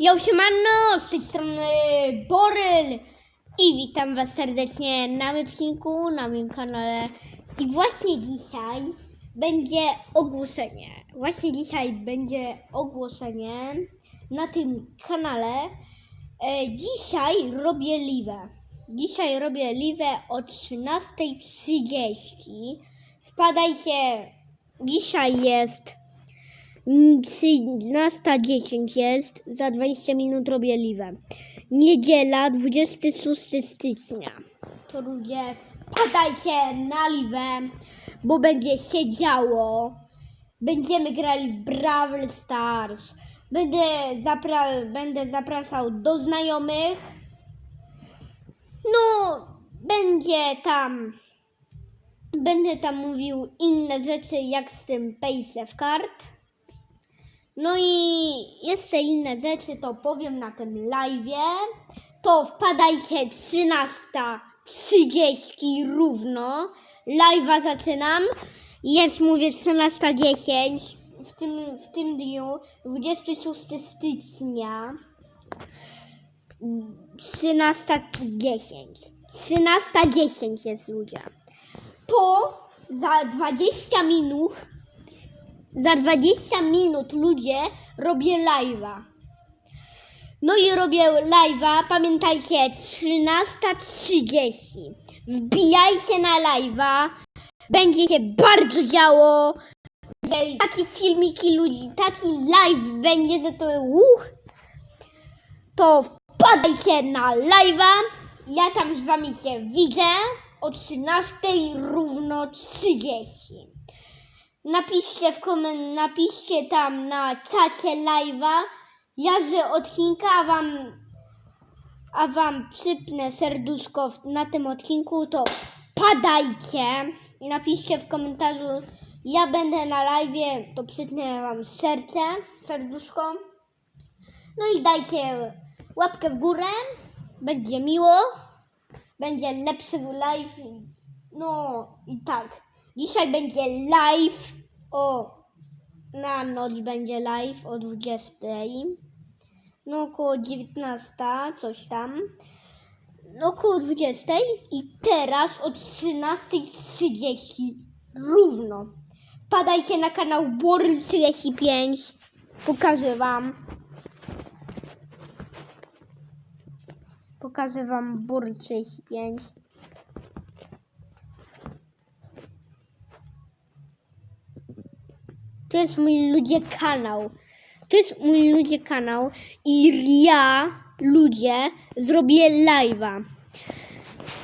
Yo, siemano, z tej strony Boryl i witam was serdecznie na moim odcinku, na moim kanale. I właśnie dzisiaj będzie ogłoszenie, właśnie dzisiaj będzie ogłoszenie na tym kanale. E, dzisiaj robię live, dzisiaj robię live o 13.30, wpadajcie, dzisiaj jest 13.10 jest, za 20 minut robię live. Niedziela, 26 stycznia. To ludzie, wpadajcie na live, bo będzie się działo. Będziemy grali w Brawl Stars. Będę, zapra- będę zapraszał do znajomych. No, będzie tam Będę tam mówił inne rzeczy, jak z tym Paysafe Card. No i jeszcze inne rzeczy to powiem na tym live'ie. To wpadajcie 13.30 równo. Live'a zaczynam. Jest, mówię, 13.10. W tym, w tym dniu, 26 stycznia. 13.10. 13.10 jest ludzie. To za 20 minut za 20 minut ludzie robię live'a. No i robię live'a, pamiętajcie, 13.30. Wbijajcie na live'a, będzie się bardzo działo. Takie filmiki ludzi, taki live będzie, że to uch. To wpadajcie na live'a. Ja tam z wami się widzę o 13 równo 30. Napiszcie w komen, napiszcie tam na czacie live'a. Ja z odcinka a wam, a wam przypnę serduszko na tym odcinku, to padajcie i napiszcie w komentarzu. Ja będę na live'ie, to przypnę wam serce, serduszko. No i dajcie łapkę w górę, będzie miło, będzie lepszy live. No i tak. Dzisiaj będzie live o na noc będzie live o 20. No około 19, coś tam. No około 20 i teraz o 13.30 równo. Padajcie na kanał Boryl35. Pokażę wam. Pokażę wam Boryl35. To jest mój ludzie kanał. To jest mój ludzie kanał i ja, ludzie, zrobię live'a.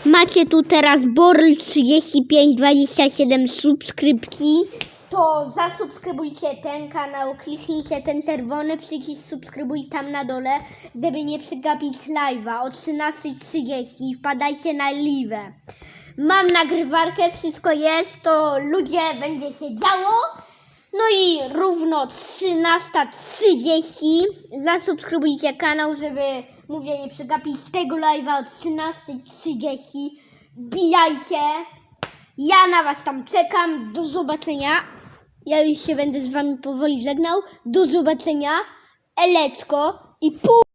Macie tu teraz Borl 3527 subskrypcji. To zasubskrybujcie ten kanał, kliknijcie ten czerwony przycisk subskrybuj tam na dole, żeby nie przegapić live'a o 13.30. Wpadajcie na live. Mam nagrywarkę, wszystko jest, to ludzie będzie się działo. No i równo 13.30 zasubskrybujcie kanał, żeby, mówię, nie przegapić tego live'a o 13.30. Bijajcie. Ja na was tam czekam. Do zobaczenia. Ja już się będę z wami powoli żegnał. Do zobaczenia. Eleczko i pół.